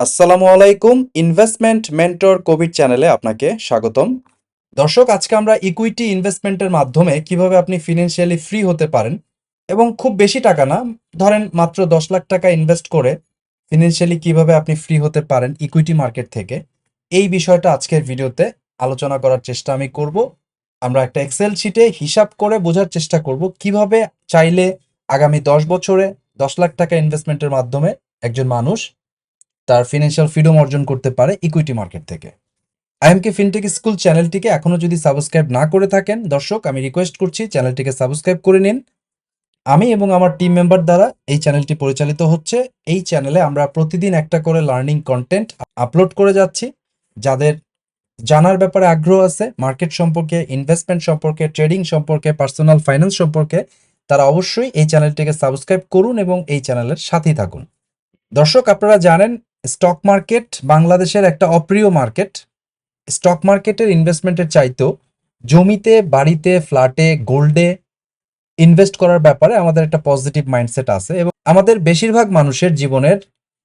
আসসালামু আলাইকুম investment mentor Covid চ্যানেলে আপনাকে স্বাগতম। দর্শক, আজকে আমরা ইকুইটি ইনভেস্টমেন্টের মাধ্যমে কীভাবে আপনি ফিনান্সিয়ালি ফ্রি হতে পারেন এবং খুব বেশি টাকা না, ধরেন মাত্র দশ লাখ টাকা ইনভেস্ট করে ফিনান্সিয়ালি কীভাবে আপনি ফ্রি হতে পারেন ইকুইটি মার্কেট থেকে, এই বিষয়টা আজকের ভিডিওতে আলোচনা করার চেষ্টা আমি করব। আমরা একটা এক্সেল শিটে হিসাব করে বোঝার চেষ্টা করব কীভাবে চাইলে আগামী দশ বছরে দশ লাখ টাকা ইনভেস্টমেন্টের মাধ্যমে একজন মানুষ তার ফিনান্সিয়াল ফ্রিডম অর্জন করতে পারে ইকুইটি মার্কেট থেকে। আইএমকে ফিনটেক স্কুল চ্যানেলটিকে এখনও যদি সাবস্ক্রাইব না করে থাকেন, দর্শক, আমি রিকোয়েস্ট করছি চ্যানেলটিকে সাবস্ক্রাইব করে নিন। আমি এবং আমার টিম মেম্বার দ্বারা এই চ্যানেলটি পরিচালিত হচ্ছে। এই চ্যানেলে আমরা প্রতিদিন একটা করে লার্নিং কন্টেন্ট আপলোড করে যাচ্ছি। যাদের জানার ব্যাপারে আগ্রহ আছে মার্কেট সম্পর্কে ইনভেস্টমেন্ট সম্পর্কে ট্রেডিং সম্পর্কে পার্সোনাল ফাইন্যান্স সম্পর্কে, তারা অবশ্যই এই চ্যানেলটিকে সাবস্ক্রাইব করুন এবং এই চ্যানেলের সাথেই থাকুন। দর্শক, আপনারা জানেন স্টক মার্কেট বাংলাদেশের একটা অপ্রিয় মার্কেট। স্টক মার্কেটের ইনভেস্টমেন্টের চাইতেও জমিতে, বাড়িতে, ফ্ল্যাটে, গোল্ডে ইনভেস্ট করার ব্যাপারে আমাদের একটা পজিটিভ মাইন্ডসেট আছে এবং আমাদের বেশিরভাগ মানুষের জীবনের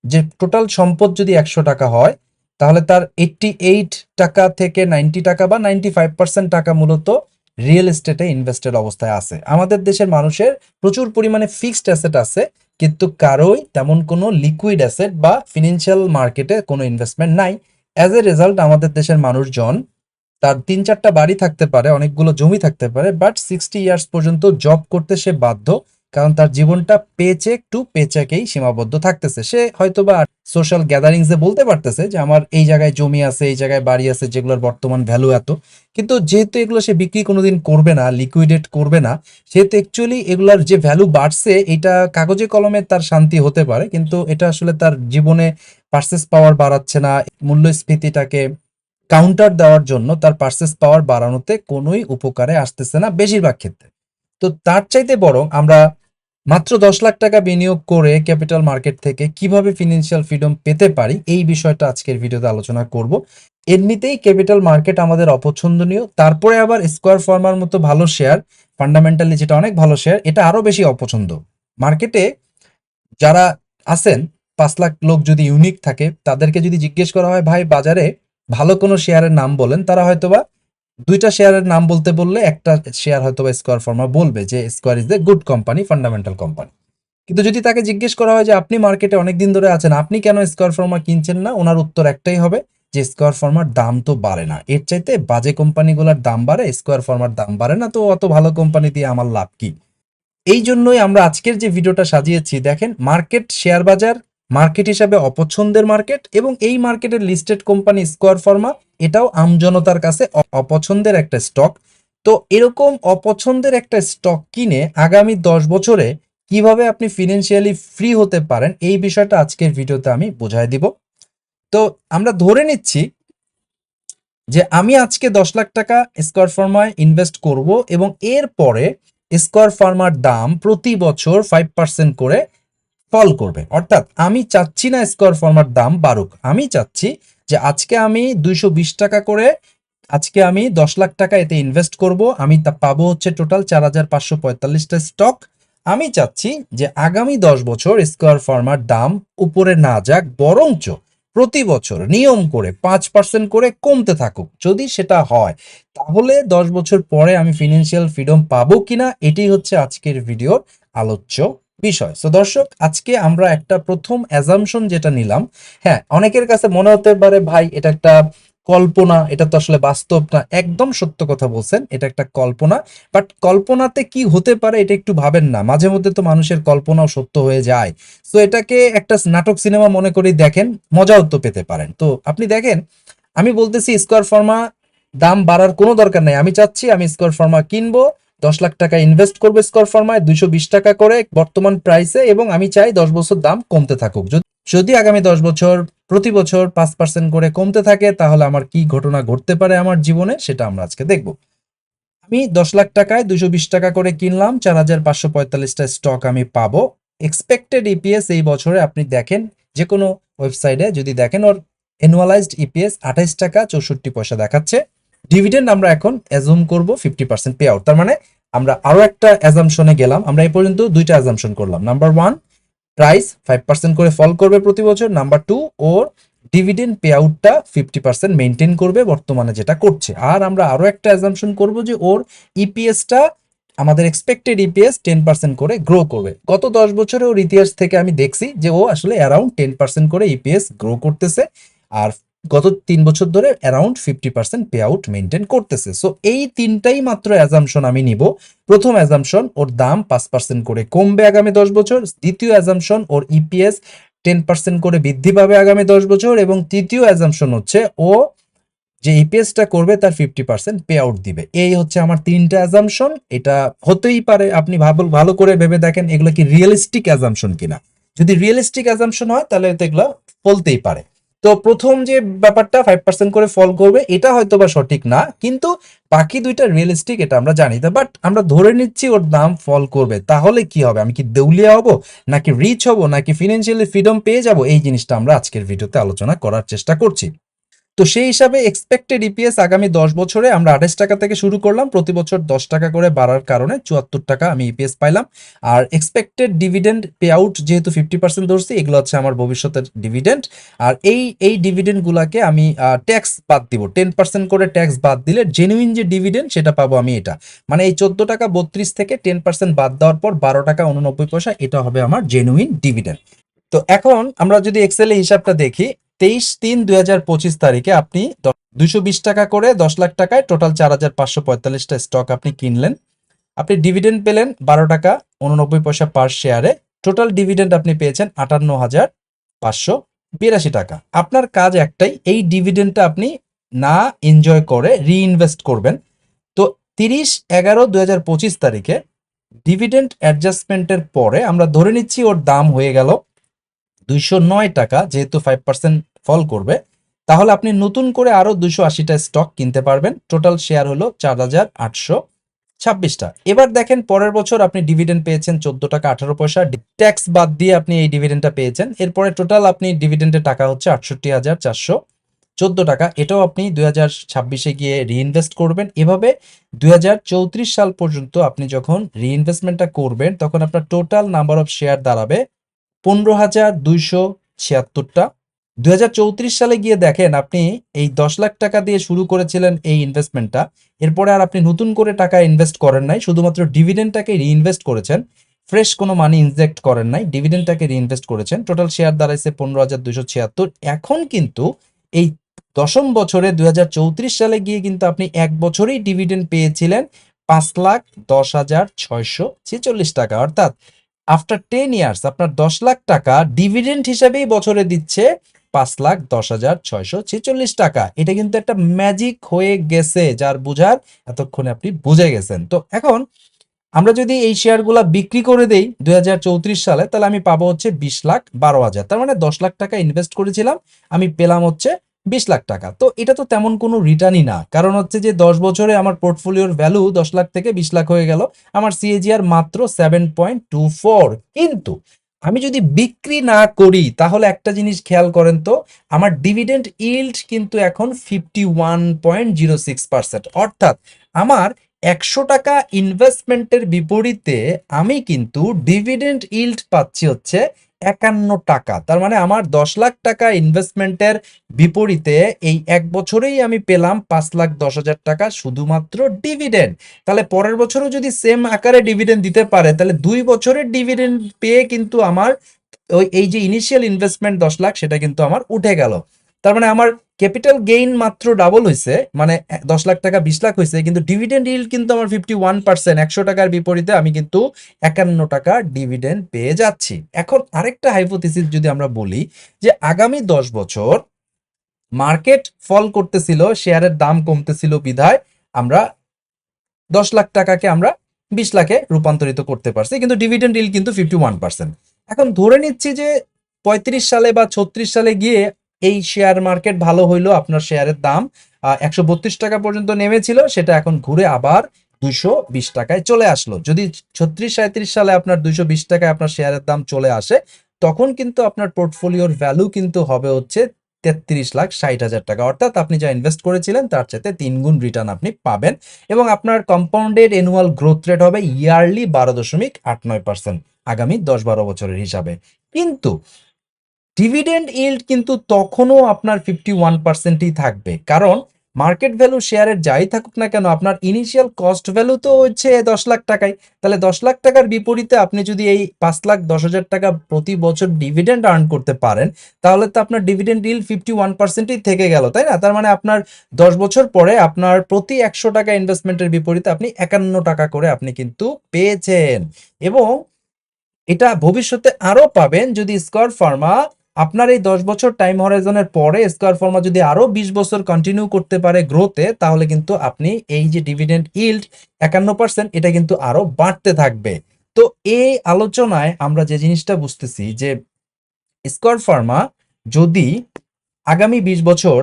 যে টোটাল সম্পদ যদি একশো টাকা হয়, তাহলে তার এইটটি এইট টাকা থেকে নাইনটি টাকা বা নাইনটি ফাইভ পার্সেন্ট টাকা মূলত রিয়েল এস্টেটে ইনভেস্টেড অবস্থায় আছে। আমাদের দেশের মানুষের প্রচুর পরিমাণে ফিক্সড অ্যাসেট আছে কিন্তু কারোই তেমন কোনো লিকুইড অ্যাসেট বা ফিনান্সিয়াল মার্কেটে কোনো ইনভেস্টমেন্ট নাই। অ্যাজ এ রেজাল্ট আমাদের দেশের মানুষজন তার তিন চারটা বাড়ি থাকতে পারে, অনেকগুলো জমি থাকতে পারে বাট সিক্সটি ইয়ার্স পর্যন্ত জব করতে সে বাধ্য। কারণ তার জীবনটা পেচেক টু পেচেকেই সীমাবদ্ধ থাকতেছে। সে হয়তোবা সোশ্যাল গ্যাদারিংসে বলতে পারতেছে যে, আমার এই জায়গায় জমি আছে, এই জায়গায় বাড়ি আছে, যেগুলোর বর্তমান ভ্যালু এত। কিন্তু যেহেতু এগুলো সে বিক্রি কোনোদিন করবে না লিকুইডেট করবে না, সেহেতু অ্যাকচুয়ালি এগুলার যে ভ্যালু বাড়ছে, এটা কাগজে কলমে তার শান্তি হতে পারে, কিন্তু এটা আসলে তার জীবনে পার্সেস পাওয়ার বাড়াচ্ছে না, মূল্যস্ফীতিটাকে কাউন্টার দেওয়ার জন্য তার পার্সেস পাওয়ার বাড়ানোতে কোনোই উপকারে আসতেছে না বেশিরভাগ ক্ষেত্রে। তো তার চাইতে বরং আমরা মাত্র দশ লাখ টাকা বিনিয়োগ করে ক্যাপিটাল মার্কেট থেকে কীভাবে ফিনান্সিয়াল ফ্রিডম পেতে পারি, এই বিষয়টা আজকের ভিডিওতে আলোচনা করব। এমনিতেই ক্যাপিটাল মার্কেট আমাদের অপছন্দনীয়, তারপরে আবার স্কোয়ার ফার্মার মতো ভালো শেয়ার, ফান্ডামেন্টালি যেটা অনেক ভালো শেয়ার, এটা আরও বেশি অপছন্দ। মার্কেটে যারা আছেন, পাঁচ লাখ লোক যদি ইউনিক থাকে, তাদেরকে যদি জিজ্ঞেস করা হয়, ভাই, বাজারে ভালো কোনো শেয়ারের নাম বলেন, তারা হয়তোবা দুইটা শেয়ারের নাম বলতে বললে একটা শেয়ার হয়তোবা স্কোয়ার ফার্মা বলবে যে square is a good company fundamental company কিন্তু যদি তাকে জিজ্ঞেস করা হয় যে আপনি মার্কেটে অনেকদিন ধরে আছেন, আপনি কেন স্কোয়ার ফার্মা কিনছেন না? ওনার উত্তর একটাই হবে যে স্কোয়ার ফার্মার দাম তো বাড়ে না। এর চাইতে বাজে কোম্পানিগুলোর দাম বাড়ে স্কোয়ার ফার্মার দাম বাড়ে না, তো অত ভালো কোম্পানি দিয়ে আমার লাভ কি? এই জন্যই আমরা আজকের যে ভিডিওটা সাজিয়েছি, দেখেন মার্কেট শেয়ার বাজার মার্কেট হিসাবে অপছন্দের মার্কেট এবং এই মার্কেটের লিস্টেড কোম্পানি স্কোয়ার ফার্মা এটাও আমজনতার কাছে অপছন্দের একটা স্টক তো এরকম অপছন্দের একটা স্টক কিনে আগামী দশ বছরে কীভাবে আপনি ফিনান্সিয়ালি ফ্রি হতে পারেন, এই বিষয়টা আজকের ভিডিওতে আমি বোঝাই দিব। তো আমরা ধরে নিচ্ছি যে আমি আজকে দশ লাখ টাকা স্কোয়ার ফার্মায় ইনভেস্ট করব এবং এরপরে স্কোয়ার ফার্মার দাম প্রতি বছর ফাইভ পার্সেন্ট করে ফল করবে। অর্থাৎ আমি চাচ্ছি না স্কোয়ার ফর্মার দাম বাড়ুক। আমি চাচ্ছি যে আজকে আমি দুইশো বিশ টাকা করে, আজকে আমি দশ লাখ টাকা এতে ইনভেস্ট করব। আমি তা পাবো হচ্ছে টোটাল চার হাজার পাঁচশো পঁয়তাল্লিশটা স্টক আমি চাচ্ছি যে আগামী দশ বছর স্কোয়ার ফার্মার দাম উপরে না যাক, বরঞ্চ প্রতি বছর নিয়ম করে পাঁচ পার্সেন্ট করে কমতে থাকুক। যদি সেটা হয়, তাহলে দশ বছর পরে আমি ফিনান্সিয়াল ফ্রিডম পাবো কিনা এটাই হচ্ছে আজকের ভিডিওর আলোচ্য বিষয়। সো দর্শক, আজকে আমরা একটা প্রথম অ্যাজামশন যেটা নিলাম হ্যাঁ অনেকের কাছে মনে হতে পারে, ভাই, এটা একটা কল্পনা, এটা তো আসলে বাস্তব না। একদম সত্য কথা বলছেন, এটা একটা কল্পনা। বাট কল্পনাতে কি হতে পারে, এটা একটু ভাবেন না। মাঝে মধ্যে তো মানুষের কল্পনাও সত্য হয়ে যায়। তো এটাকে একটা নাটক সিনেমা মনে করে দেখেন, মজাও তো পেতে পারেন। তো, আপনি দেখেন, আমি বলতেছি স্কোয়ার ফার্মা দাম বাড়ার কোনো দরকার নেই। আমি চাচ্ছি, আমি স্কোয়ার ফার্মা কিনবো দশ লাখ টাকা ইনভেস্ট করব স্কোয়ার ফার্মায় দুশো বিশ টাকা করে বর্তমান প্রাইসে এবং আমি চাই দশ বছর দাম কমতে থাকুক। যদি- আগামী দশ বছর, প্রতি বছর পাঁচ পার্সেন্ট করে কমতে থাকে, তাহলে আমার কি ঘটনা ঘটতে পারে আমার জীবনে, সেটা আমরা আজকে দেখব। আমি দশ লাখ টাকায় দুশো বিশ টাকা করে কিনলাম, চার হাজার পাঁচশো পঁয়তাল্লিশটা স্টক আমি পাবো। এক্সপেক্টেড ইপিএস এই বছরে আপনি দেখেন যে কোনো ওয়েবসাইটে যদি দেখেন, ওর অ্যানুয়ালাইজড ইপিএস আঠাইশ টাকা চৌষট্টি পয়সা দেখাচ্ছে। ডিভিডেন্ড আমরা এখন অ্যাজুম করব ফিফটি পার্সেন্ট পে আউট তার মানে আমরা আরও একটা অ্যাজামশনে গেলাম। আমরা এই পর্যন্ত দুইটা অ্যাজামশন করলাম। Number one price five percent করে ফল করবে প্রতি বছর। নাম্বার টু ওর ডিভিডেন্ড পে আউটটা ফিফটি পার্সেন্ট মেনটেন করবে বর্তমানে যেটা করছে। আর আমরা আরও একটা অ্যাজামশন করব যে ওর ইপিএসটা আমাদের এক্সপেক্টেড ইপিএস টেন পার্সেন্ট করে গ্রো করবে। গত দশ বছরে ওর ইতিহাস থেকে আমি দেখছি যে ও আসলে অ্যারাউন্ড টেন পার্সেন্ট করে ইপিএস গ্রো করতেছে। আর গত তিন বছর ধরে around fifty percent pay out maintain করতেছে। সো এই তিনটাই মাত্র অ্যাজামশন আমি নিব। প্রথম অ্যাজামশন ওর দাম পাঁচ পার্সেন্ট করে কমবে আগামী দশ বছর। দ্বিতীয় অ্যাজামশন ওর ইপিএস টেন পার্সেন্ট করে বৃদ্ধি পাবে আগামী দশ বছর। এবং তৃতীয় অ্যাজামশন হচ্ছে, ও যে ইপিএসটা করবে, তার ফিফটি পার্সেন্ট পে আউট দিবে। এই হচ্ছে আমার তিনটা অ্যাজামশন এটা হতেই পারে, আপনি ভালো ভালো করে ভেবে দেখেন, এগুলো কি রিয়েলিস্টিক অ্যাজামশন কিনা। যদি রিয়েলিস্টিক অ্যাজামশন হয়, তাহলে তো এগুলো বলতেই পারে। তো প্রথম যে ব্যাপারটা ফাইভ পার্সেন্ট করে ফল করবে, এটা হয়তো বা সঠিক না, কিন্তু বাকি দুইটা রিয়েলিস্টিক এটা আমরা জানি। না বাট আমরা ধরে নিচ্ছি ওর দাম ফল করবে। তাহলে কি হবে? আমি কি দেউলিয়া হব? নাকি রিচ হব? নাকি ফিনান্সিয়ালি ফ্রিডম পেয়ে যাব? এই জিনিসটা আমরা আজকের ভিডিওতে আলোচনা করার চেষ্টা করছি। তো সেই হিসাবে এক্সপেক্টেড ইপিএস আগামী দশ বছরে আমরা আঠাশ টাকা থেকে শুরু করলাম। প্রতি বছর দশ টাকা করে বাড়ার কারণে চুয়াত্তর টাকা আমি ইপিএস পাইলাম। আর এক্সপেক্টেড ডিভিডেন্ড পে আউট যেহেতু ফিফটি পার্সেন্ট ধরছি, এগুলো হচ্ছে আমার ভবিষ্যতের ডিভিডেন্ড আর এই এই ডিভিডেন্ড গুলাকে আমি ট্যাক্স বাদ দিব। টেন পার্সেন্ট করে ট্যাক্স বাদ দিলে জেনুইন যে ডিভিডেন্ড সেটা পাবো আমি এটা। মানে এই চোদ্দ টাকা বত্রিশ থেকে টেন পার্সেন্ট বাদ দেওয়ার পর বারো টাকা উননব্বই পয়সা, এটা হবে আমার জেনুইন ডিভিডেন্ড তো এখন আমরা যদি এক্সেলে হিসাবটা দেখি, তেইশ তিন দুই হাজার পঁচিশ তারিখে আপনি দুশো বিশ টাকা করে দশ লাখ টাকায় টোটাল চার হাজার পাঁচশো পঁয়তাল্লিশটা স্টক আপনি কিনলেন। আপনি ডিভিডেন্ড পেলেন বারো টাকা উননব্বই পয়সা পার শেয়ারে টোটাল ডিভিডেন্ড আপনি পেয়েছেন আটান্ন হাজার পাঁচশো বিরাশি টাকা। আপনার কাজ একটাই, এই ডিভিডেন্ডটা আপনি না এনজয় করে রিইনভেস্ট করবেন। তো তিরিশ এগারো দু হাজার পঁচিশ তারিখে ডিভিডেন্ড অ্যাডজাস্টমেন্টের পরে আমরা ধরে নিচ্ছি ওর দাম হয়ে গেল দুইশো নয় টাকা যেহেতু ফাইভ পার্সেন্ট ফল করবে, তাহলে আপনি নতুন করে আরও দুইশো আশিটা স্টক কিনতে পারবেন। টোটাল শেয়ার হলো চার হাজার আটশো ছাব্বিশটা। এবার দেখেন পরের বছর আপনি ডিভিডেন্ড পেয়েছেন চোদ্দ টাকা আঠারো পয়সা। ট্যাক্স বাদ দিয়ে আপনি এই ডিভিডেন্ডটা পেয়েছেন। এরপরে টোটাল আপনি ডিভিডেন্ডের টাকা হচ্ছে আটষট্টি হাজার চারশো চোদ্দ টাকা। এটাও আপনি দুই হাজার ছাব্বিশে গিয়ে রিইনভেস্ট করবেন। এভাবে দুই হাজার চৌত্রিশ সাল পর্যন্ত আপনি যখন রিইনভেস্টমেন্টটা করবেন, তখন আপনার টোটাল নাম্বার অফ শেয়ার দাঁড়াবে পনেরো হাজার দুইশো ছিয়াত্তরটা। দুই হাজার চৌত্রিশ সালে গিয়ে দেখেন আপনি এই দশ লাখ টাকা দিয়ে শুরু করেছিলেন এই ইনভেস্টমেন্টটা এরপরে আর আপনি নতুন করে টাকা ইনভেস্ট করেন নাই, শুধুমাত্র ডিভিডেন্ডটাকে রিইনভেস্ট করেছেন। ফ্রেশ কোনো মানি ইনজেক্ট করেন নাই ডিভিডেন্ডটাকে রিইনভেস্ট করেছেন। টোটাল শেয়ার দাঁড়াইছে পনেরো হাজার দুইশো ছিয়াত্তর। এখন কিন্তু এই দশম বছরে দুই হাজার চৌত্রিশ সালে গিয়ে কিন্তু আপনি এক বছরেই ডিভিডেন্ড পেয়েছিলেন পাঁচ লাখ দশ হাজার ছয়শো ছেচল্লিশ টাকা। অর্থাৎ আফটার টেন ইয়ার্স আপনার দশ লাখ টাকা ডিভিডেন্ড হিসাবেই বছরে দিচ্ছে পাঁচ লাখ দশ হাজার ছয়শো ছেচল্লিশ টাকা। এটা কিন্তু একটা ম্যাজিক হয়ে গেছে, যার বুঝার এতক্ষণে আপনি বুঝে গেছেন। তো এখন আমরা যদি এই শেয়ারগুলা বিক্রি করে দেই দুই সালে, তাহলে আমি পাবো হচ্ছে বিশ লাখ বারো হাজার। তার মানে দশ লাখ টাকা ইনভেস্ট করেছিলাম, আমি পেলাম হচ্ছে বিশ লাখ টাকা। তো এটা তো তেমন কোনো রিটার্নই না। কারণ হচ্ছে যে, দশ বছরে আমার পোর্টফোলিওর ভ্যালু দশ লাখ থেকে বিশ লাখ হয়ে গেল। আমার সিএজিআর মাত্র সেভেন পয়েন্ট টু ফোর কিন্তু আমি যদি বিক্রি না করি, তাহলে একটা জিনিস খেয়াল করেন তো, আমার ডিভিডেন্ড ইল্ড কিন্তু এখন fifty one point zero six percent অর্থাৎ আমার একশো টাকা ইনভেস্টমেন্টের বিপরীতে আমি কিন্তু ডিভিডেন্ড ইল্ড পাচ্ছি হচ্ছে একান্ন টাকা। তার মানে আমার দশ লাখ টাকা ইনভেস্টমেন্টের বিপরীতে এই এক বছরেই আমি পেলাম পাঁচ লাখ দশ হাজার টাকা শুধুমাত্র ডিভিডেন্ড তাহলে পরের বছরও যদি সেম আকারে ডিভিডেন্ড দিতে পারে, তাহলে দুই বছরের ডিভিডেন্ড পেয়ে কিন্তু আমার ওই, এই যে ইনিশিয়াল ইনভেস্টমেন্ট দশ লাখ, সেটা কিন্তু আমার উঠে গেল। তার মানে আমার ক্যাপিটাল গেইন মাত্র ডাবল হয়েছে মানে দশ লাখ টাকা, বিশ লাখ হয়েছে কিন্তু ডিভিডেন্ড ইল্ড কিন্তু আমার ফিফটি ওয়ান পার্সেন্ট একশো টাকার বিপরীতে আমি কিন্তু একান্ন টাকা ডিভিডেন্ড পেয়ে যাচ্ছি। এখন আরেকটা হাইপোথিসিস যদি আমরা বলি যে আগামী দশ বছর মার্কেট ফল করতেছিল শেয়ারের দাম কমতেছিল বিধায় আমরা দশ লাখ টাকাকে আমরা বিশ লাখে রূপান্তরিত করতে পারছি, কিন্তু ডিভিডেন্ড ইল কিন্তু ফিফটি ওয়ান পার্সেন্ট এখন ধরে নিচ্ছি যে পঁয়ত্রিশ সালে বা ছত্রিশ সালে গিয়ে এই শেয়ার মার্কেট ভালো হইল, আপনার শেয়ারের দাম একশো বত্রিশ টাকা পর্যন্ত নেমেছিল, সেটা এখন ঘুরে আবার দুইশো বিশ টাকায় চলে আসলো। যদি ছত্রিশ সাঁত্রিশ সালে আপনার দুইশো বিশ টাকায় আপনার শেয়ারের দাম চলে আসে, তখন কিন্তু আপনার পোর্টফোলিওর ভ্যালু কিন্তু হবে হচ্ছে তেত্রিশ লাখ ষাট হাজার টাকা। অর্থাৎ আপনি যা ইনভেস্ট করেছিলেন, তার চাইতে তিন গুণ রিটার্ন আপনি পাবেন এবং আপনার কম্পাউন্ডেড অ্যানুয়াল গ্রোথ রেট হবে ইয়ারলি বারো দশমিক আট নয় পার্সেন্ট আগামী দশ বারো বছরের হিসাবে। কিন্তু ডিভিডেন্ড ইল্ড কিন্তু তখনও আপনার ফিফটি ওয়ান পার্সেন্টই থাকবে। কারণ মার্কেট ভ্যালু শেয়ারের যাই থাকুক না কেন, আপনার ইনিশিয়াল কস্ট ভ্যালু তো হচ্ছে দশ লাখ টাকায় তাহলে দশ লাখ টাকার বিপরীতে আপনি যদি এই পাঁচ লাখ, দশ হাজার টাকা প্রতি বছর ডিভিডেন্ড আর্ন করতে পারেন, তাহলে তো আপনার ডিভিডেন্ড ইল ফিফটি ওয়ান পার্সেন্টই থেকে গেল, তাই না? তার মানে আপনার দশ বছর পরে আপনার প্রতি একশো টাকা ইনভেস্টমেন্টের বিপরীতে আপনি একান্ন টাকা করে আপনি কিন্তু পেয়েছেন। এবং এটা ভবিষ্যতে আরও পাবেন যদি স্কোয়ার ফার্মা আপনার এই দশ বছর টাইম হরাইজনের পরে স্কোয়ার ফার্মা যদি আরও বিশ বছর কন্টিনিউ করতে পারে গ্রোথে তাহলে কিন্তু আপনি এই যে ডিভিডেন্ড ইল্ড একান্ন পার্সেন্ট এটা কিন্তু আরও বাড়তে থাকবে। তো এই আলোচনায় আমরা যে জিনিসটা বুঝতেছি যে স্কোয়ার ফার্মা যদি আগামী বিশ বছর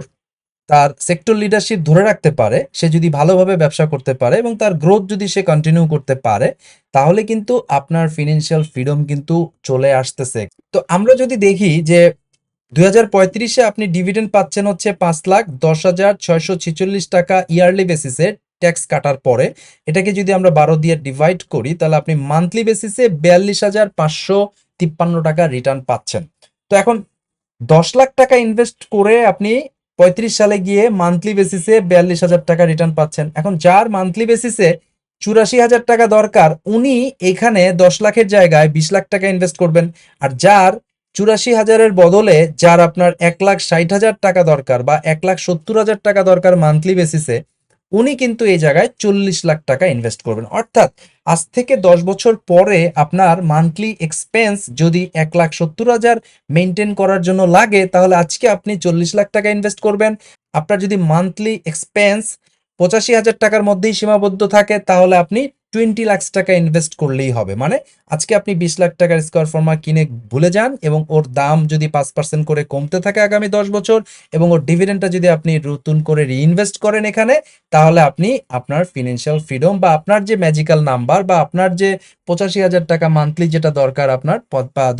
তার সেক্টর লিডারশিপ ধরে রাখতে পারে, সে যদি ভালোভাবে ব্যবসা করতে পারে এবং তার গ্রোথ যদি সে কন্টিনিউ করতে পারে, তাহলে কিন্তু আপনার ফিনান্সিয়াল ফ্রিডম কিন্তু চলে আসতেছে। তো আমরা যদি দেখি যে দুই হাজার পঁয়ত্রিশে আপনি ডিভিডেন্ড পাচ্ছেন হচ্ছে পাঁচ লাখ দশ হাজার ছয়শো ছিচল্লিশ টাকা ইয়ারলি বেসিসে ট্যাক্স কাটার পরে। এটাকে যদি আমরা বারো দিয়ে ডিভাইড করি, তাহলে আপনি মান্থলি বেসিসে বিয়াল্লিশ হাজার পাঁচশো তিপ্পান্ন টাকা রিটার্ন পাচ্ছেন। তো এখন দশ লাখ টাকা ইনভেস্ট করে আপনি পঁয়ত্রিশ সালে গিয়ে মান্থলি বেসিসে বিয়াল্লিশ হাজার টাকা রিটার্ন পাচ্ছেন। এখন যার মান্থলি বেসিসে চুরাশি হাজার টাকা দরকার, উনি এখানে দশ লাখের জায়গায় বিশ লাখ টাকা ইনভেস্ট করবেন। আর যার চুরাশি হাজারের বদলে যার আপনার এক লাখ ষাট হাজার টাকা দরকার বা এক লাখ সত্তর হাজার টাকা দরকার মান্থলি বেসিসে উনি কিন্তু এই জায়গায় চল্লিশ লাখ টাকা ইনভেস্ট করবেন। অর্থাৎ আজ থেকে দশ বছর পরে আপনার মান্থলি এক্সপেন্স যদি এক লাখ সত্তর হাজার মেনটেন করার জন্য লাগে, তাহলে আজকে আপনি চল্লিশ লাখ টাকা ইনভেস্ট করবেন। আপনার যদি মান্থলি এক্সপেন্স পঁচাশি হাজার টাকার মধ্যেই সীমাবদ্ধ থাকে, তাহলে আপনি টোয়েন্টি লাখ টাকা ইনভেস্ট করলেই হবে। মানে আজকে আপনি বিশ লাখ টাকার স্কোয়ার ফর্মা কিনে ভুলে যান এবং ওর দাম যদি পাঁচ পার্সেন্ট করে কমতে থাকে আগামী দশ বছর এবং ওর ডিভিডেন্ডটা যদি আপনি নতুন করে রিইনভেস্ট করেন এখানে, তাহলে আপনি আপনার ফিনান্সিয়াল ফ্রিডম বা আপনার যে ম্যাজিক্যাল নাম্বার বা আপনার যে পঁচাশি হাজার টাকা মান্থলি যেটা দরকার আপনার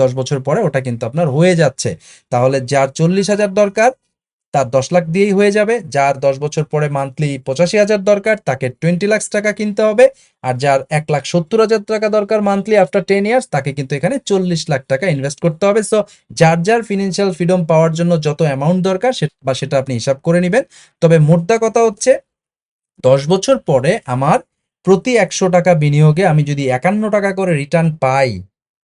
দশ বছর পরে ওটা কিন্তু আপনার হয়ে যাচ্ছে। তাহলে যার চল্লিশ হাজার দরকার তার দশ লাখ দিয়েই হয়ে যাবে, যার দশ বছর পরে মান্থলি পঁচাশি হাজার দরকার, তাকে টোয়েন্টি লাখ টাকা কিনতে হবে, আর যার এক লাখ সত্তর হাজার টাকা দরকার মান্থলি আফটার টেন ইয়ার্স তাকে কিন্তু এখানে চল্লিশ লাখ টাকা ইনভেস্ট করতে হবে। সো যার যার ফিনান্সিয়াল ফ্রিডম পাওয়ার জন্য যত অ্যামাউন্ট দরকার, সে- বা সেটা আপনি হিসাব করে নেবেন। তবে মোদ্দা কথা হচ্ছে, দশ বছর পরে আমার প্রতি একশো টাকা বিনিয়োগে আমি যদি একান্ন টাকা করে রিটার্ন পাই,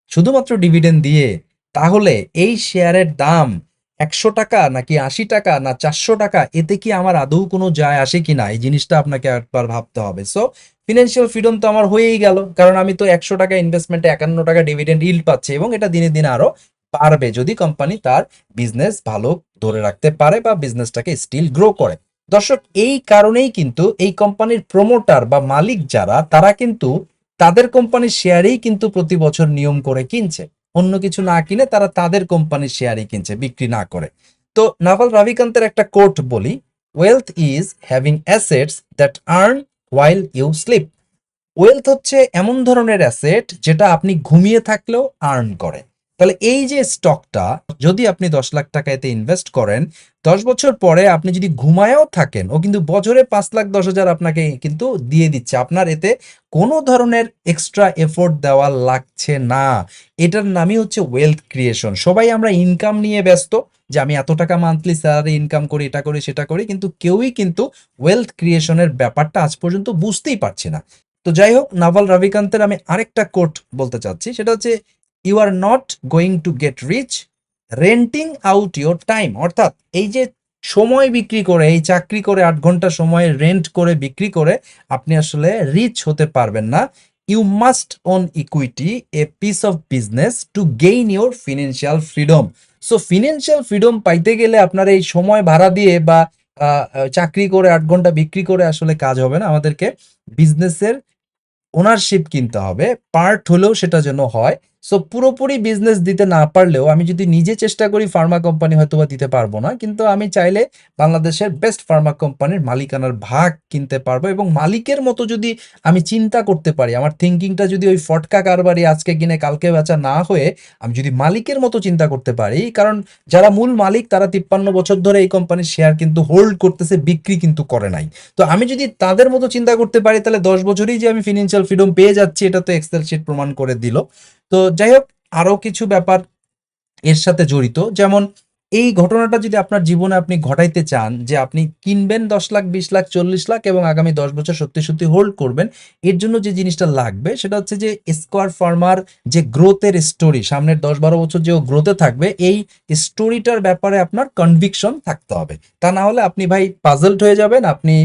শুধুমাত্র ডিভিডেন্ড দিয়ে, তাহলে এই শেয়ারের দাম একশো টাকা নাকি আশি টাকা না চারশো টাকা? এতে কি আমার আদৌ কোনো যায় আসে কি না? এই জিনিসটা আপনাকে একবার ভাবতে হবে। সো ফিনান্সিয়াল ফ্রিডম তো আমার হয়েই গেল। কারণ আমি তো একশো টাকা ইনভেস্টমেন্টে একান্ন টাকা ডিভিডেন্ড ইল্ড পাচ্ছি এবং এটা দিনে দিনে আরও পারবে যদি কোম্পানি তার বিজনেস ভালো ধরে রাখতে পারে বা বিজনেসটাকে স্টিল গ্রো করে। দর্শক, এই কারণেই কিন্তু এই কোম্পানির প্রমোটার বা মালিক যারা, তারা কিন্তু তাদের কোম্পানির শেয়ারেই কিন্তু প্রতি বছর নিয়ম করে কিনছে। অন্য কিছু না কিনে তারা তাদের কোম্পানির শেয়ারই কিনছে, বিক্রি না করে। তো নাভাল রাভিকান্তের একটা কোর্ট বলি wealth is having assets that earn while you sleep wealth হচ্ছে এমন ধরনের অ্যাসেট যেটা আপনি ঘুমিয়ে থাকলেও আর্ন করে। তাহলে এই যে স্টকটা যদি আপনি দশ লাখ টাকা এতে ইনভেস্ট করেন, দশ বছর পরে আপনি যদি ঘুমায়ও থাকেন, ও কিন্তু বছরে পাঁচ লাখ দশ হাজার আপনাকে কিন্তু দিয়ে দিচ্ছে। আপনার এতে কোনো ধরনের এক্সট্রা এফোর্ট দেওয়া লাগছে না। এটার নামই হচ্ছে ওয়েলথ ক্রিয়েশন সবাই আমরা ইনকাম নিয়ে ব্যস্ত, যে আমি এত টাকা মান্থলি স্যালারি ইনকাম করি, এটা করি, সেটা করি, কিন্তু কেউই কিন্তু ওয়েলথ ক্রিয়েশনের ব্যাপারটা আজ পর্যন্ত বুঝতেই পারছে না। তো যাই হোক, নাভাল রবিকান্তের আমি আরেকটা কোট বলতে চাচ্ছি, সেটা হচ্ছে you are not going to get rich renting out your time অর্থাৎ এই যে সময় বিক্রি করে, এই চাকরি করে, আট ঘণ্টা সময় রেন্ট করে, বিক্রি করে, আপনি আসলে রিচ হতে পারবেন না। You must own equity a piece of business to gain your financial freedom so financial freedom পাইতে গেলে আপনার এই সময় ভাড়া দিয়ে বা চাকরি করে, আট ঘণ্টা বিক্রি করে আসলে কাজ হবে না। আমাদেরকে বিজনেসের ওনারশিপ কিনতে হবে। পার্ট হলেও সেটা যেন হয়। সো পুরোপুরি বিজনেস দিতে না পারলেও আমি যদি নিজে চেষ্টা করি ফার্মা কোম্পানি হয়তো বা দিতে পারব না, কিন্তু আমি চাইলে বাংলাদেশের বেস্ট ফার্মা কোম্পানির মালিকানার ভাগ কিনতে পারব এবং মালিকের মতো যদি আমি চিন্তা করতে পারি, আমার থিঙ্কিংটা যদি ওই ফটকা কারবারি আজকে কিনে কালকে বেচা না হয়ে আমি যদি মালিকের মতো চিন্তা করতে পারি, কারণ যারা মূল মালিক তারা তিপ্পান্ন বছর ধরে এই কোম্পানির শেয়ার কিন্তু হোল্ড করতেছে, বিক্রি কিন্তু করে নাই। তো আমি যদি তাদের মতো চিন্তা করতে পারি, তাহলে দশ বছরেই যে আমি ফিনান্সিয়াল ফ্রিডম পেয়ে যাচ্ছি, এটা তো এক্সেল শিট প্রমাণ করে দিল। তো যাই হোক আরও কিছু ব্যাপার এর সাথে জড়িত। যেমন এই ঘটনাটা যদি আপনার জীবনে আপনি ঘটাইতে চান যে আপনি কিনবেন দশ লাখ, বিশ লাখ, চল্লিশ লাখ এবং আগামী দশ বছর সত্যি সত্যি হোল্ড করবেন, এর জন্য যে জিনিসটা লাগবে সেটা হচ্ছে যে স্কোয়ার ফার্মার যে গ্রোথের স্টোরি সামনের দশ বারো বছর যে গ্রোথে থাকবে, এই স্টোরিটার ব্যাপারে আপনার কনভিকশন থাকতে হবে। তা না হলে আপনি ভাই পাজলড হয়ে যাবেন, আপনি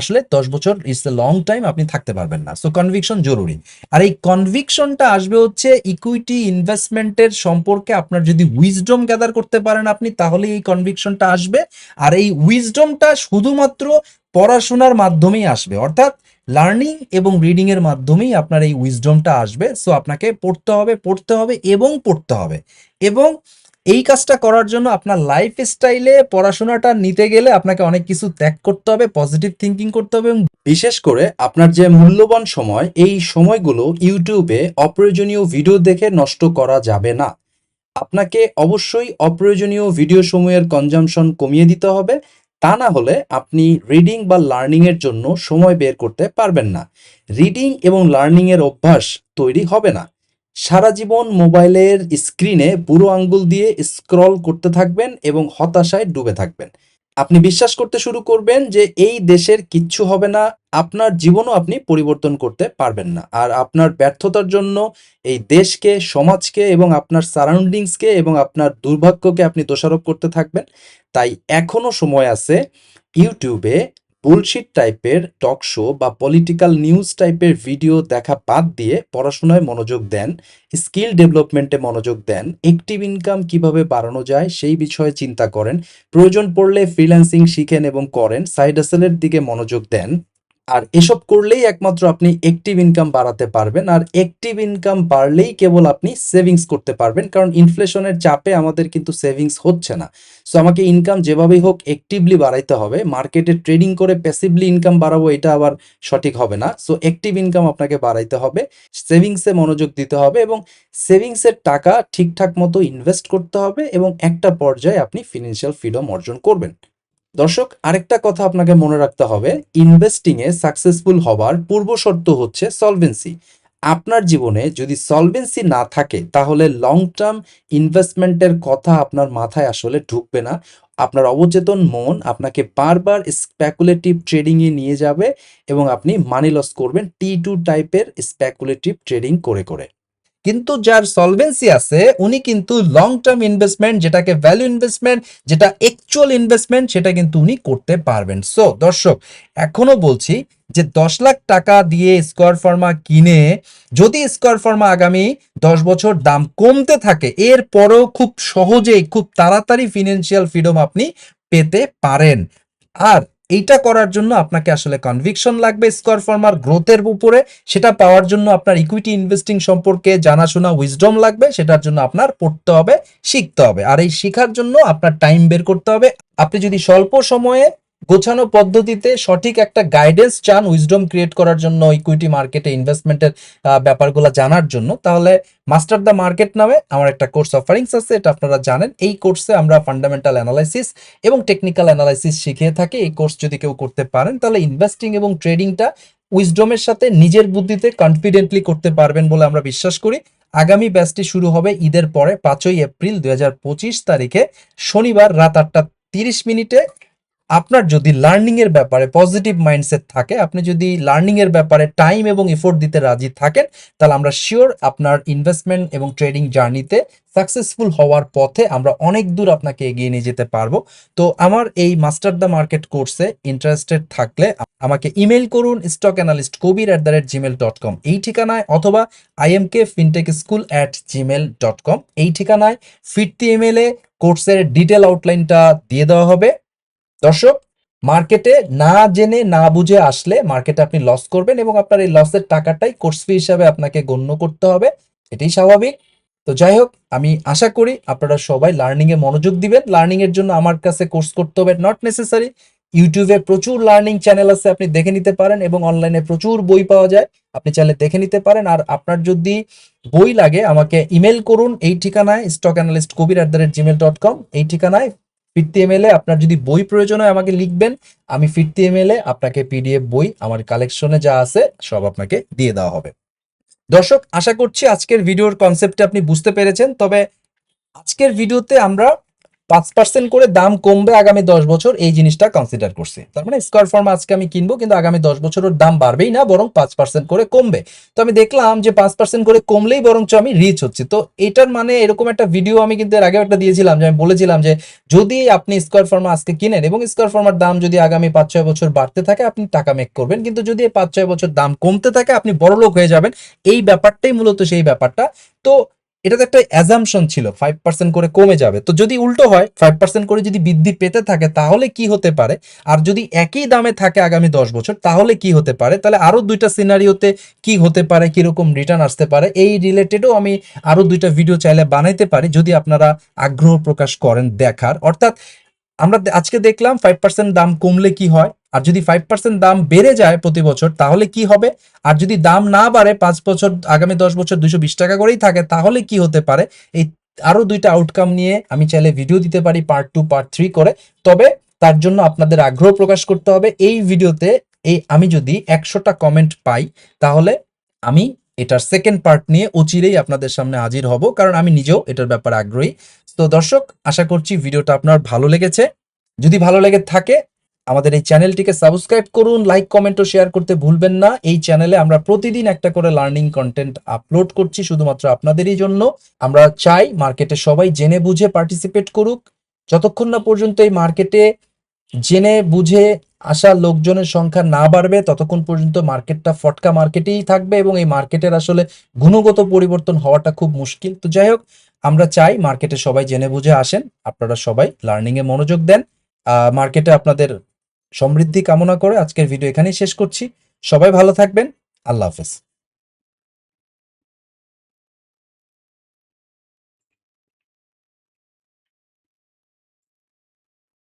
আসলে দশ বছর ইটস এ লং টাইম আপনি থাকতে পারবেন না। সো কনভিকশন জরুরি। আর এই কনভিকশনটা আসবে হচ্ছে ইকুইটি ইনভেস্টমেন্টের সম্পর্কে আপনার যদি উইজডম গ্যাদার করতে পারেন আপনি তাহলে এই কনভিকশনটা আসবে। আর এই উইজডমটা শুধুমাত্র পড়াশোনার মাধ্যমেই আসবে। অর্থাৎ লার্নিং এবং রিডিং এর মাধ্যমেই আপনার এই উইজডমটা আসবে। সো আপনাকে পড়তে হবে পড়তে হবে এবং পড়তে হবে। এবং এই কাজটা করার জন্য আপনার লাইফ স্টাইলে পড়াশোনাটা নিতে গেলে আপনাকে অনেক কিছু ত্যাগ করতে হবে পজিটিভ থিঙ্কিং করতে হবে এবং বিশেষ করে আপনার যে মূল্যবান সময়, এই সময়গুলো ইউটিউবে অপ্রয়োজনীয় ভিডিও দেখে নষ্ট করা যাবে না। আপনাকে অবশ্যই অপ্রয়োজনীয় ভিডিও সমূহের কনজামশন কমিয়ে দিতে হবে। তা না হলে আপনি রিডিং বা লার্নিংয়ের জন্য সময় বের করতে পারবেন না। রিডিং এবং লার্নিংয়ের অভ্যাস তৈরি হবে না। সারা জীবন মোবাইলের স্ক্রিনে বুড়ো আঙ্গুল দিয়ে স্ক্রল করতে থাকবেন এবং হতাশায় ডুবে থাকবেন। আপনি বিশ্বাস করতে শুরু করবেন যে এই দেশের কিচ্ছু হবে না আপনার জীবনও আপনি পরিবর্তন করতে পারবেন না। আর আপনার ব্যর্থতার জন্য এই দেশকে, সমাজকে এবং আপনার সারাউন্ডিংসকে এবং আপনার দুর্ভাগ্যকে আপনি দোষারোপ করতে থাকবেন। তাই এখনও সময় আছে ইউটিউবে বুলশিট টাইপের টক শো বা পলিটিক্যাল নিউজ টাইপের ভিডিও দেখা বাদ দিয়ে পড়াশোনায় মনোযোগ দেন স্কিল ডেভেলপমেন্টে মনোযোগ দেন অ্যাক্টিভ ইনকাম কীভাবে বাড়ানো যায় সেই বিষয়ে চিন্তা করেন, প্রয়োজন পড়লে ফ্রিল্যান্সিং শিখেন এবং করেন সাইড দিকে মনোযোগ দেন। আর এসব করলেই একমাত্র আপনি অ্যাক্টিভ ইনকাম বাড়াতে পারবেন। আর অ্যাক্টিভ ইনকাম বাড়লেই কেবল আপনি সেভিংস করতে পারবেন, কারণ ইনফ্লেশনের চাপে আমাদের কিন্তু সেভিংস হচ্ছে না। সো আমাকে ইনকাম যেভাবেই হোক অ্যাক্টিভলি বাড়াইতে হবে। মার্কেটে ট্রেডিং করে প্যাসিভলি ইনকাম বাড়াবো, এটা আবার সঠিক হবে না। সো অ্যাক্টিভ ইনকাম আপনাকে বাড়াইতে হবে সেভিংসে মনোযোগ দিতে হবে এবং সেভিংসের টাকা ঠিকঠাক মতো ইনভেস্ট করতে হবে এবং একটা পর্যায়ে আপনি ফিনান্সিয়াল ফ্রিডম অর্জন করবেন। দর্শক, আরেকটা কথা আপনাকে মনে রাখতে হবে ইনভেস্টিং এ সাকসেসফুল হবার পূর্ব শর্ত হচ্ছে সলভেন্সি আপনার জীবনে যদি সলভেন্সি না থাকে, তাহলে লং টার্ম ইনভেস্টমেন্টের কথা আপনার মাথায় আসলে ঢুকবে না। আপনার অবচেতন মন আপনাকে বারবার স্পেকুলেটিভ ট্রেডিং এ নিয়ে যাবে এবং আপনি মানি লস করবেন টি টু টাইপের স্পেকুলেটিভ ট্রেডিং করে করে। কিন্তু যার সলভেন্সি আছে, উনি কিন্তু লং টার্ম ইনভেস্টমেন্ট যেটাকে ভ্যালু ইনভেস্টমেন্ট যেটা অ্যাকচুয়াল ইনভেস্টমেন্ট সেটা কিন্তু উনি করতে পারবেন। সো দর্শক, এখনও বলছি যে দশ লাখ টাকা দিয়ে স্কোয়ার ফার্মা কিনে, যদি স্কোয়ার ফার্মা আগামী দশ বছর দাম কমতে থাকে, এর পরেও খুব সহজেই, খুব তাড়াতাড়ি ফিনান্সিয়াল ফ্রিডম আপনি পেতে পারেন। আর এইটা করার জন্য আপনাকে আসলে কনভিকশন লাগবে স্কোয়ার ফার্মার গ্রোথের উপরে। সেটা পাওয়ার জন্য আপনার ইকুইটি ইনভেস্টিং সম্পর্কে জানাশোনা উইজডম লাগবে, সেটার জন্য আপনার পড়তে হবে, শিখতে হবে। আর এই শেখার জন্য আপনার টাইম বের করতে হবে। আপনি যদি স্বল্প সময়ে গোছানো পদ্ধতিতে সঠিক একটা গাইডেন্স চান উইজডম ক্রিয়েট করার জন্য ইকুইটি মার্কেটে ইনভেস্টমেন্টের ব্যাপারগুলো জানার জন্য। তাহলে মাস্টার দ্য মার্কেট নামে আমার একটা কোর্স অফারিংস আছে, এটা আপনারা জানেন। এই কোর্সে আমরা ফান্ডামেন্টাল অ্যানালাইসিস এবং টেকনিক্যাল অ্যানালাইসিস শিখিয়ে থাকি। এই কোর্স যদি কেউ করতে পারেন, তাহলে ইনভেস্টিং এবং ট্রেডিংটা উইজডমের সাথে নিজের বুদ্ধিতে কনফিডেন্টলি করতে পারবেন বলে আমরা বিশ্বাস করি। আগামী ব্যাচটি শুরু হবে ঈদের পরে, পাঁচই এপ্রিল দু হাজার পঁচিশ তারিখে। শনিবার রাত আটটা তিরিশ মিনিটে আপনার যদি লার্নিং এর ব্যাপারে পজিটিভ মাইন্ডসেট থাকে, আপনি যদি লার্নিং এর ব্যাপারে টাইম এবং এফোর্ট দিতে রাজি থাকেন, তাহলে আমরা শিওর আপনার ইনভেস্টমেন্ট এবং ট্রেডিং জার্নিতে সাকসেসফুল হওয়ার পথে আমরা অনেক দূর আপনাকে এগিয়ে নিয়ে যেতে পারব। তো আমার এই মাস্টার দ্য মার্কেট কোর্সে ইন্টারেস্টেড থাকলে আমাকে ইমেল করুন stock analyst Kabir at the rate Gmail dot com এই ঠিকানায় অথবা IMK fintech school at Gmail dot com এই ঠিকানায় ফিরতি ইমেলে কোর্সের ডিটেল আউটলাইনটা দিয়ে দেওয়া হবে। দর্শক মার্কেটে না জেনে না বুঝে আসলে মার্কেটে আপনি লস করবেন এবং আপনার এই লসের টাকাটাই কোর্স ফি হিসাবে আপনাকে গণ্য করতে হবে। এটাই স্বাভাবিক। তো যাই হোক, আমি আশা করি আপনারা সবাই লার্নিং এ মনোযোগ দিবেন। লার্নিং এর জন্য আমার কাছে কোর্স করতে হবে নট নেসেসারি ইউটিউবে প্রচুর লার্নিং চ্যানেল আছে, আপনি দেখে নিতে পারেন এবং অনলাইনে প্রচুর বই পাওয়া যায়, আপনি চাইলে দেখে নিতে পারেন। আর আপনার যদি বই লাগে, আমাকে ইমেল করুন, এই ঠিকানায় stock analyst Kabir at the rate Gmail dot com এই ঠিকানায় ফিরতি এমএলএ আপনার যদি বই প্রয়োজন হয় আমাকে লিখবেন। আমি ফিরতি এমএলএ আপনাকে পিডিএফ বই, আমার কালেকশনে যা আছে সব আপনাকে দিয়ে দেওয়া হবে। দর্শক, আশা করছি আজকের ভিডিওর কনসেপ্টে আপনি বুঝতে পেরেছেন। তবে আজকের ভিডিওতে আমরা পাঁচ পার্সেন্ট করে দাম কমবে আগামী দশ বছর এই জিনিসটা কনসিডার করছি। তার মানে স্কোয়ার ফর্ম আজকে আমি কিনবো, কিন্তু আগামী দশ বছরের দাম বাড়বেই না, বরং পাঁচ পার্সেন্ট করে কমবে। তো আমি দেখলাম যে পাঁচ পার্সেন্ট করে কমলেই বরঞ্চ আমি রিচ হচ্ছে। তো এটার মানে এরকম একটা ভিডিও আমি কিন্তু এর আগে একটা দিয়েছিলাম, যে আমি বলেছিলাম যে যদি আপনি স্কোয়ার ফর্মা আজকে কিনেন এবং স্কোয়ার ফর্মার দাম যদি আগামী পাঁচ ছয় বছর বাড়তে থাকে, আপনি টাকা মেক করবেন। কিন্তু যদি পাঁচ ছয় বছর দাম কমতে থাকে, আপনি বড়লোক হয়ে যাবেন। এই ব্যাপারটাই মূলত সেই ব্যাপারটা। তো এটা তো একটা অ্যাজামশন ছিল ফাইভ পার্সেন্ট করে কমে যাবে। তো যদি উল্টো হয় ফাইভ পার্সেন্ট করে যদি বৃদ্ধি পেতে থাকে, তাহলে কি হতে পারে? আর যদি একই দামে থাকে আগামী দশ বছর, তাহলে কি হতে পারে? তাহলে আরও দুইটা সিনারিওতে কি হতে পারে, কীরকম রিটার্ন আসতে পারে? এই রিলেটেডও আমি আরও দুইটা ভিডিও চাইলে বানাইতে পারি, যদি আপনারা আগ্রহ প্রকাশ করেন দেখার। অর্থাৎ আমরা আজকে দেখলাম ফাইভ পার্সেন্ট দাম কমলে কি হয়? আর যদি ফাইভ পার্সেন্ট দাম বেড়ে যায় প্রতি বছর, তাহলে কি হবে? আর যদি দাম না বাড়ে, পাঁচ বছর, আগামী দশ বছর দুইশো বিশ টাকা করেই থাকে, তাহলে কি হতে পারে? এই আরও দুইটা আউটকাম নিয়ে আমি চাইলে ভিডিও দিতে পারি পার্ট টু পার্ট থ্রি করে। তবে তার জন্য আপনাদের আগ্রহ প্রকাশ করতে হবে, এই ভিডিওতে এই আমি যদি একশোটা কমেন্ট পাই, তাহলে আমি এটার সেকেন্ড পার্ট নিয়ে অচিরেই আপনাদের সামনে হাজির হব, কারণ আমি নিজেও এটার ব্যাপারে আগ্রহী। তো দর্শক, আশা করছি ভিডিওটা আপনার ভালো লেগেছে। যদি ভালো লেগে থাকে আমাদের এই চ্যানেলটিকে সাবস্ক্রাইব করুন লাইক কমেন্ট ও শেয়ার করতে ভুলবেন না। এই চ্যানেলে আমরা প্রতিদিন একটা করে লার্নিং কন্টেন্ট আপলোড করছি, শুধুমাত্র আপনাদেরই জন্য। আমরা চাই মার্কেটে সবাই জেনে বুঝে পার্টিসিপেট করুক। যতক্ষণ না পর্যন্ত এই মার্কেটে জেনে বুঝে আসা লোকজনের সংখ্যা না বাড়বে, ততক্ষণ পর্যন্ত মার্কেটটা ফটকা মার্কেটেই থাকবে এবং এই মার্কেটের আসলে গুণগত পরিবর্তন হওয়াটা খুব মুশকিল। তো যাই হোক, আমরা চাই মার্কেটে সবাই জেনে বুঝে আসেন, আপনারা সবাই লার্নিং এ মনোযোগ দেন। মার্কেটে আপনাদের সমৃদ্ধি কামনা করে আজকের ভিডিও এখানেই শেষ করছি। সবাই ভালো থাকবেন। আল্লাহ হাফেজ।